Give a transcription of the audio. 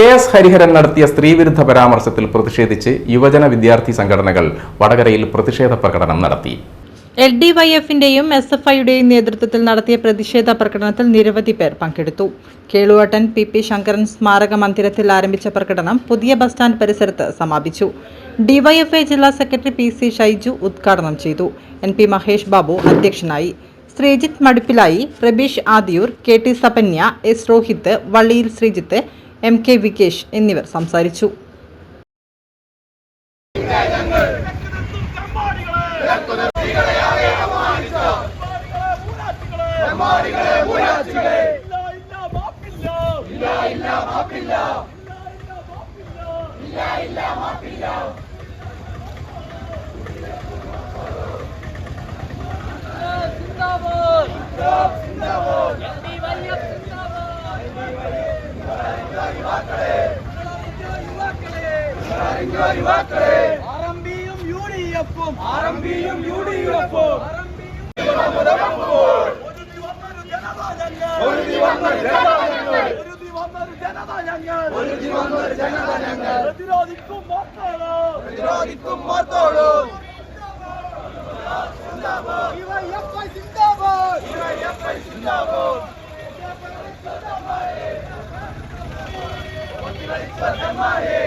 K S Hariharan നടത്തിയ സ്ത്രീവിരുദ്ധ പരാമർശത്തിൽ പ്രതിഷേധിച്ച് യുവജന വിദ്യാർത്ഥി സംഘടനകൾ വടകരയിൽ പ്രതിഷേധ പ്രകടനം നടത്തി. എൽ ഡി വൈ എഫിന്റെയും എസ് എഫ് ഐയുടെയും നേതൃത്വത്തിൽ നടത്തിയ പ്രതിഷേധ പ്രകടനത്തിൽ നിരവധി പേർ പങ്കെടുത്തു. കേളുവട്ടൻ പി പി ശങ്കരൻ സ്മാരക മന്ദിരത്തിൽ ആരംഭിച്ച പ്രകടനം പുതിയ ബസ് സ്റ്റാൻഡ് പരിസരത്ത് സമാപിച്ചു. ഡിവൈഎഫ്ഐ ജില്ലാ സെക്രട്ടറി പി സി ഷൈജു ഉദ്ഘാടനം ചെയ്തു. എൻ പി മഹേഷ് ബാബു അധ്യക്ഷനായി. Sreejith മടുപ്പിലായി Prabeesh Adiyoor K T Sapanya S Rohith വള്ളിയിൽ ശ്രീജിത്ത് എം കെ വികേഷ് എന്നിവർ സംസാരിച്ചു. ആർഎംപിയും യുഡിഎഫും ആർഎംപിയും യുഡിഎഫും ഒരുതി വന്നൊരു ജനത ഞങ്ങൾ പ്രതിരോധിക്കും മോർത്തോളൂ പ്രതിരോധിക്കും മോർത്തോളൂ பிரதமரே